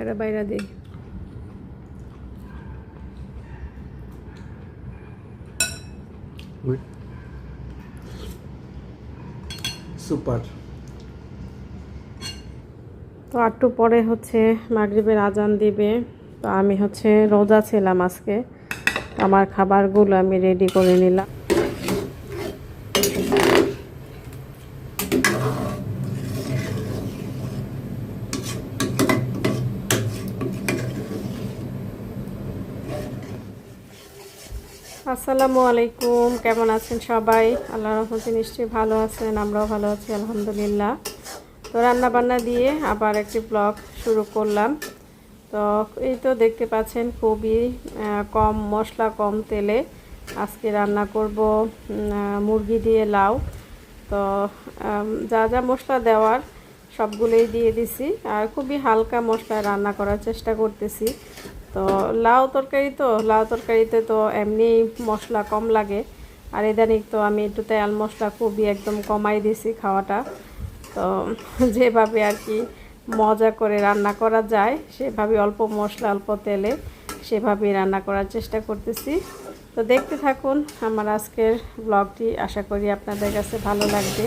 এটা বাইরা দিই সুপার। তো একটু পরে হচ্ছে মাগরিবের আজান দিবে। তো আমি হচ্ছে রোজা ছিলাম আজকে। আমার খাবারগুলো আমি রেডি করে নিলাম। আসসালামু আলাইকুম। কেমন আছেন সবাই? আল্লাহ রহমতে নিশ্চয়ই ভালো আছেন, আমরাও ভালো আছি, আলহামদুলিল্লাহ। তো রান্না বান্না দিয়ে আবার একটি ব্লগ শুরু করলাম। তো এই তো দেখতে পাচ্ছেন খুবই কম মশলা, কম তেলে আজকে রান্না করব মুরগি দিয়ে লাউ। তো যা যা মশলা দেওয়ার সবগুলোই দিয়ে দিছি। আর খুবই হালকা মশলায় রান্না করার চেষ্টা করতেছি। তো লাউ তরকারি তো, লাউ তরকারিতে তো এমনি মশলা কম লাগে। আর ইদানিং তো আমি একটু তেল মশলা খুবই একদম কমাই দিছি খাওয়াটা। তো যেভাবে আর কি মজা করে রান্না করা যায়, সেভাবে অল্প মশলা, অল্প তেলে সেভাবেই রান্না করার চেষ্টা করতেছি। তো দেখতে থাকুন, আমার আজকের ব্লগটি। আশা করি আপনাদের কাছে ভালো লাগবে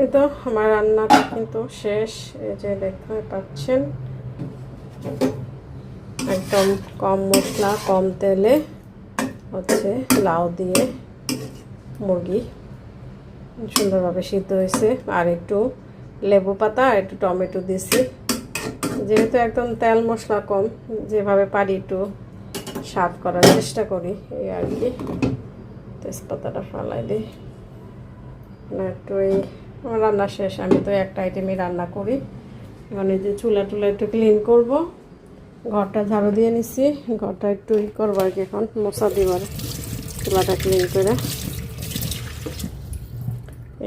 এই তো আমার রান্নাটা কিন্তু শেষ, এই যে দেখতে পাচ্ছেন, একদম কম মশলা, কম তেলে হচ্ছে লাউ দিয়ে মুরগি সুন্দরভাবে সিদ্ধ হয়েছে, আর একটু লেবু পাতা আর একটু টমেটো দিছি যেহেতু একদম তেল মশলা কম, যেভাবে পারি একটু স্বাদ করার চেষ্টা করি, এই আর কি। তেজপাতাটা ফালাই দিই একটু এই আমার রান্না শেষ, আমি তো একটা আইটেমই রান্না করি। মানে যে চুলা টুলা একটু ক্লিন করব। ঘরটা ঝাড়ু দিয়ে নিচ্ছি ঘরটা একটু ই করব আর কি এখন মশা দিবার চুলাটা ক্লিন করে।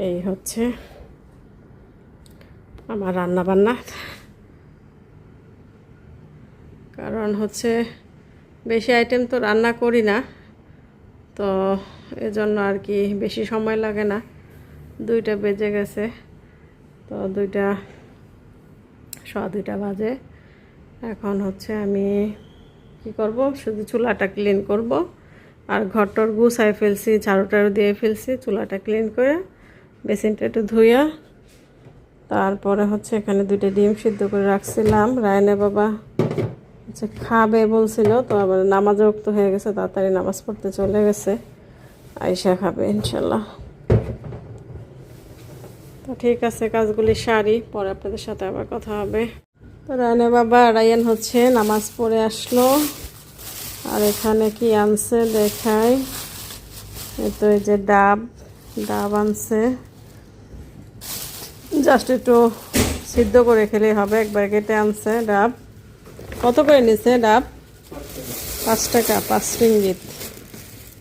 এই হচ্ছে আমার রান্না বান্না কারণ হচ্ছে বেশি আইটেম তো রান্না করি না, তো এজন্য আর কি বেশি সময় লাগে না। দুইটা বেজে গেছে। তো দুইটা স দুইটা বাজে। এখন হচ্ছে আমি কি করব? শুধু চুলাটা ক্লিন করব। আর ঘরটর গুছাই ফেলছি, ঝাড়ু টাড়ু দিয়ে ফেলছি, চুলাটা ক্লিন করে বেসিনটা একটু ধুইয়া তারপরে হচ্ছে এখানে দুইটা ডিম সিদ্ধ করে রাখছিলাম। রায়না বাবা হচ্ছে খাবে বলছিল, তো আবার নামাজ রক্ত হয়ে গেছে, তাড়াতাড়ি নামাজ পড়তে চলে গেছে। আয়সা খাবে ইনশাল্লাহ তো ঠিক আছে, কাজগুলি সারি, পরে আপনাদের সাথে আবার কথা হবে। তো রায়না বাবা, রায়ান হচ্ছে, নামাজ পড়ে আসলো। আর এখানে কি আনছে এই তো এই যে ডাব ডাব আনছে। জাস্ট একটু সিদ্ধ করে খেলেই হবে, একবার কেটে আনছে ডাব। কত করে নিছে ডাব? পাঁচ টাকা, পাঁচ রিঙ্গিত।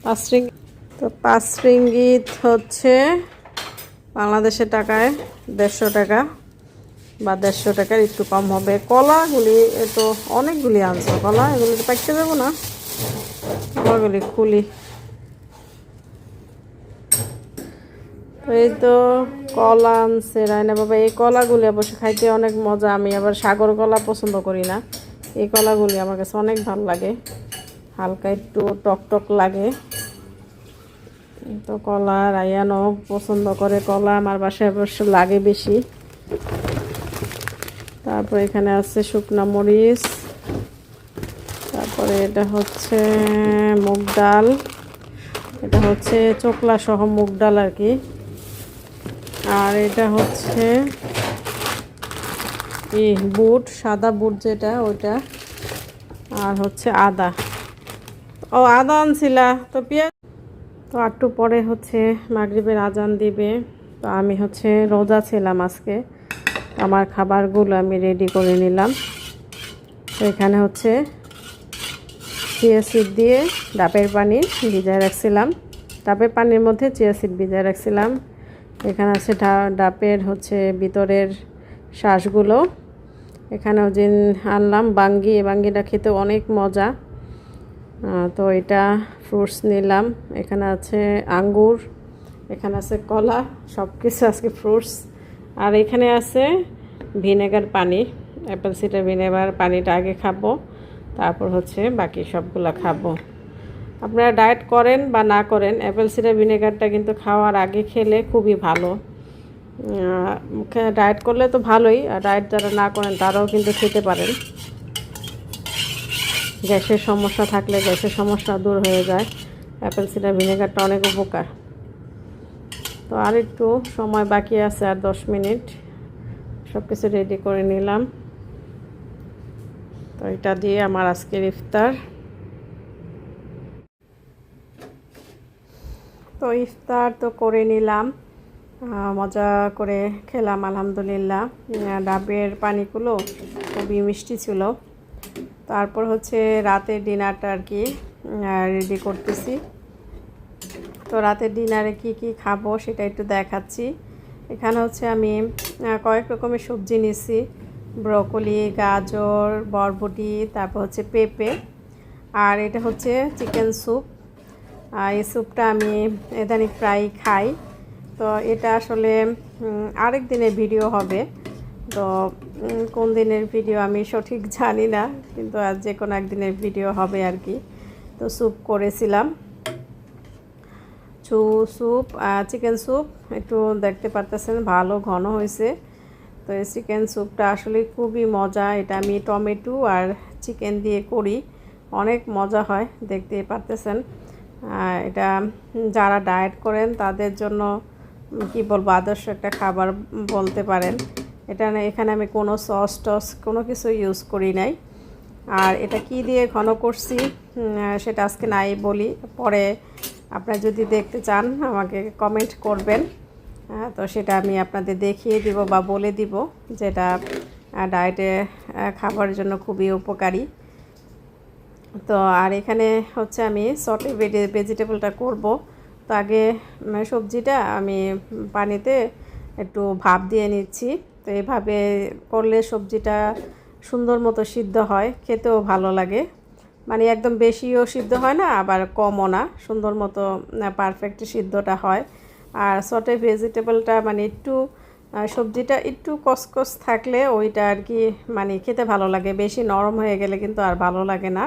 পাঁচ রিঙ্গিত তো পাঁচ রিঙ্গিত হচ্ছে বাংলাদেশের টাকায় দেড়শো টাকা বা দেড়শো টাকার একটু কম হবে। কলাগুলি তো অনেকগুলি আনছে। কলা, এগুলি তো পাইতে যাব না। কলাগুলি খুলি। এই তো কলা আনছে রায়না বাবা। এই কলাগুলি অবশ্য খাইতে অনেক মজা। আমি আবার সাগর কলা পছন্দ করি না। এই কলাগুলি আমার কাছে অনেক ভালো লাগে। হালকা একটু টক টক লাগে। তো কলা রায়ানও পছন্দ করে। কলা আমার বাসায় অবশ্য লাগে বেশি। তারপর এখানে আছে শুকনা মরিচ। তারপরে এটা হচ্ছে মুগ ডাল। এটা হচ্ছে চোকলা সহ মুগ ডাল আর কি। আর এটা হচ্ছে ই বুট, সাদা বুট যেটা, ওইটা। আর হচ্ছে আদা। ও, আদা আনছিলা। তো পেঁয়াজ তো একটু পরে হচ্ছে মাগরিবের আজান দিবে। তো আমি হচ্ছে রোজা ছিলাম আজকে। আমার খাবারগুলো আমি রেডি করে নিলাম। তো এখানে হচ্ছে চিয়া সিড দিয়ে ডাবের পানি ভিজায় রাখছিলাম। ডাবের পানির মধ্যে চিয়া সিড ভিজায় রাখছিলাম। এখানে আছে ডাবের হচ্ছে ভিতরের শ্বাসগুলো। এখানেও যে আনলাম, বাঙ্গি, বাঙ্গিটা খেতে অনেক মজা। তো এটা ফ্রুটস নিলাম। এখানে আছে আঙ্গুর, এখানে আছে কলা সব কিছু আজকে ফ্রুটস আর এখানে আছে ভিনেগার পানি অ্যাপেল সিডার ভিনেগার পানিটা আগে খাব, তারপর হচ্ছে বাকি সবগুলো খাব। আপনারা ডায়েট করেন বা না করেন অ্যাপেল সিডার ভিনেগারটা কিন্তু খাওয়ার আগে খেলে খুবই ভালো। ডায়েট করলে তো ভালোই, আর ডায়েট যারা না করেন তারাও কিন্তু খেতে পারেন। গ্যাসের সমস্যা থাকলে গ্যাসের সমস্যা দূর হয়ে যায়। অ্যাপেল সিডার ভিনেগারটা অনেক উপকার। তো আর একটু সময় বাকি আছে, আর দশ মিনিট। সব কিছু রেডি করে নিলাম। তো এটা দিয়ে আমার আজকের ইফতার। তো ইফতার তো করে নিলাম। মজা করে খেলাম, আলহামদুলিল্লাহ। ডাবের পানিগুলো খুবই মিষ্টি ছিল। তারপর হচ্ছে রাতের ডিনারটা আর কি রেডি করতেছি। তো রাতের ডিনারে কি কি খাব সেটা একটু দেখাচ্ছি। এখানে হচ্ছে আমি কয়েক রকমের সবজি নিছি। ব্রকলি, গাজর, বরবটি, তারপর হচ্ছে পেঁপে, আর এটা হচ্ছে চিকেন স্যুপ। এই স্যুপটা আমি এদানিক প্রায় খাই। তো এটা আসলে আরেক দিনের ভিডিও হবে। তো কোন দিনের ভিডিও আমি সঠিক জানি না, কিন্তু আজ যে কোনো একদিনের ভিডিও হবে আর কি। তো স্যুপ করেছিলাম। চু স্যুপ চিকেন স্যুপ একটু দেখতে পারতেছেন, ভালো ঘন হয়েছে। তো এই চিকেন স্যুপটা আসলে খুবই মজা, এটা আমি টমেটো আর চিকেন দিয়ে করি, অনেক মজা হয়, দেখতে পারতেছেন। এটা যারা ডায়েট করেন, তাদের জন্য কি বলব, আদর্শ একটা খাবার বলতে পারেন। এটা এখানে আমি কোনো সস টস কোনো কিছু ইউজ করি নাই। আর এটা কি দিয়ে ঘন করছি? সেটা আজকে নাই বলি। পরে আপনারা যদি দেখতে চান, আমাকে কমেন্ট করবেন। তো সেটা আমি আপনাদের দেখিয়ে দিব বা বলে দিব যেটা ডায়েটে খাবার জন্য খুবই উপকারী। তো আর এখানে হচ্ছে আমি সটে ভেজিটেবলটা করব। তো আগে সবজিটা আমি পানিতে একটু ভাপ দিয়ে নিচ্ছি। তো এভাবে করলে সবজিটা সুন্দর মতো সিদ্ধ হয়, খেতেও ভালো লাগে। মানে একদম বেশিও সিদ্ধ হয় না, আবার কমও না। সুন্দর মতো পারফেক্ট সিদ্ধটা হয়। আর সটে ভেজিটেবলটা মানে একটু সবজিটা একটু কসকস থাকলে ওইটা আর কি মানে খেতে ভালো লাগে। বেশি নরম হয়ে গেলে কিন্তু আর ভালো লাগে না।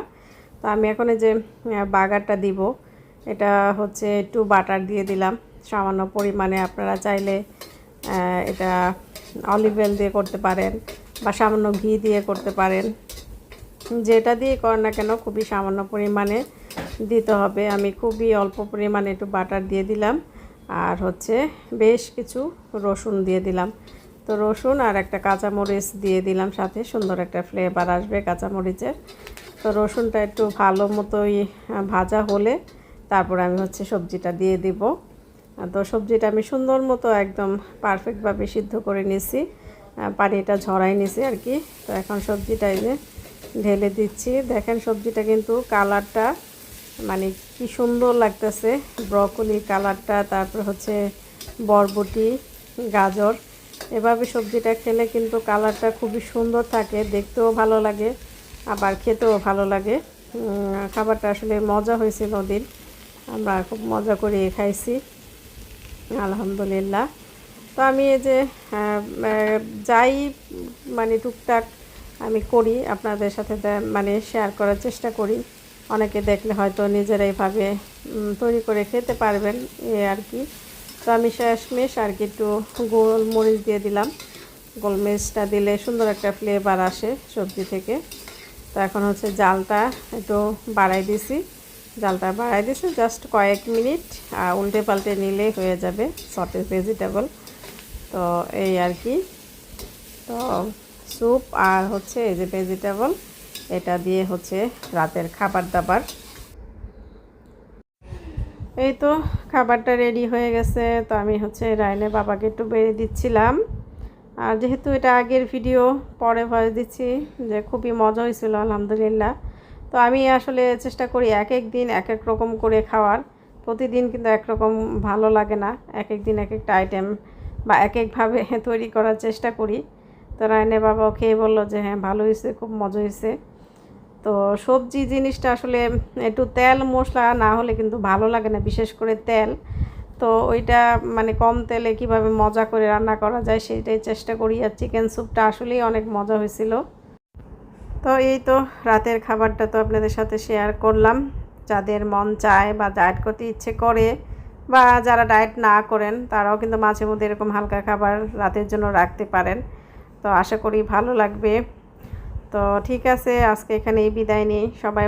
তো আমি এখন যে বাগারটা দিব, এটা হচ্ছে একটু বাটার দিয়ে দিলাম। সামান্য পরিমাণে আপনারা চাইলে এটা অলিভ অয়েল দিয়ে করতে পারেন বা সামান্য ঘি দিয়ে করতে পারেন। যেটা দিয়ে করেন না কেন খুবই সামান্য পরিমাণে দিতে হবে। আমি খুবই অল্প পরিমাণে একটু বাটার দিয়ে দিলাম আর হচ্ছে বেশ কিছু রসুন দিয়ে দিলাম। তো রসুন আর একটা কাঁচামরিচ দিয়ে দিলাম সাথে, সুন্দর একটা ফ্লেভার আসবে কাঁচামরিচের। তো রসুনটা একটু ভালো মতোই ভাজা হলে তারপর আমি হচ্ছে সবজিটা দিয়ে দিব। তো সবজিটা আমি সুন্দর মতো একদম পারফেক্টভাবে সিদ্ধ করে নিয়েছি। পানিটা ঝরাই নিয়েছি আর কি। তো এখন সবজিটা এই ঢেলে দিচ্ছি। দেখেন সবজিটা কিন্তু কালারটা মানে কি সুন্দর লাগতেছে। ব্রকলি কালারটা, তারপর হচ্ছে বরবটি, গাজর। এভাবে সবজিটা খেলে কিন্তু কালারটা খুবই সুন্দর থাকে, দেখতেও ভালো লাগে, আবার খেতেও ভালো লাগে। খাবারটা আসলে মজা হয়েছিল ওদিন। আমরা খুব মজা করে খাইছি। আলহামদুলিল্লাহ। তো আমি এই যে আহ, যাই মানে টুকটাক আমি করি আপনাদের সাথে মানে শেয়ার করার চেষ্টা করি। অনেকে দেখলে হয়তো নিজেরা এইভাবে তৈরি করে খেতে পারবেন এ আর কি। তো আমি শেষমেশ আর কি একটু গোলমরিচ দিয়ে দিলাম। গোলমরিচটা দিলে সুন্দর একটা ফ্লেভার আসে সবজি থেকে। তো এখন হচ্ছে জালটা একটু বাড়াই দিছি। জালটা বাড়াই দিছি জাস্ট কয়েক মিনিট উল্টে পাল্টে নিলেই হয়ে যাবে সটেজ ভেজিটেবল তো এই আর কি। তো স্যুপ আর হচ্ছে এই যে ভেজিটেবল এটা দিয়ে হচ্ছে রাতের খাবার দাবার। এই তো খাবারটা রেডি হয়ে গেছে, তো আমি হচ্ছে রায়নে বাবাকে একটু বেড়ে দিচ্ছিলাম। আর যেহেতু এটা আগের ভিডিও পরে ভয়েস দিচ্ছি, যে খুবই মজা হয়েছিল, আলহামদুলিল্লাহ। তো আমি আসলে চেষ্টা করি এক এক দিন এক এক রকম করে খাওয়ার। প্রতিদিন কিন্তু একরকম ভালো লাগে না। এক এক দিন এক একটা আইটেম বা এক একভাবে তৈরি করার চেষ্টা করি। তো রায়নে বাবাও খেয়ে বলল যে হ্যাঁ ভালো হয়েছে, খুব মজা হয়েছে। তো সবজি জিনিসটা আসলে একটু তেল মশলা না হলে কিন্তু ভালো লাগে না, বিশেষ করে তেল। তো ওইটা মানে কম তেলে কীভাবে মজা করে রান্না করা যায় সেইটাই চেষ্টা করি। আর চিকেন স্যুপটা আসলেই অনেক মজা হয়েছিল। তো এই তো রাতের খাবারটা তো আপনাদের সাথে শেয়ার করলাম। যাদের মন চায় বা ডায়েট করতে ইচ্ছে করে বা যারা ডায়েট না করেন, তারাও কিন্তু মাঝে মধ্যে এরকম হালকা খাবার রাতের জন্য রাখতে পারেন। তো আশা করি ভালো লাগবে। তো ঠিক আছে, আজকে এখানে এই বিদায় নিই। সবাই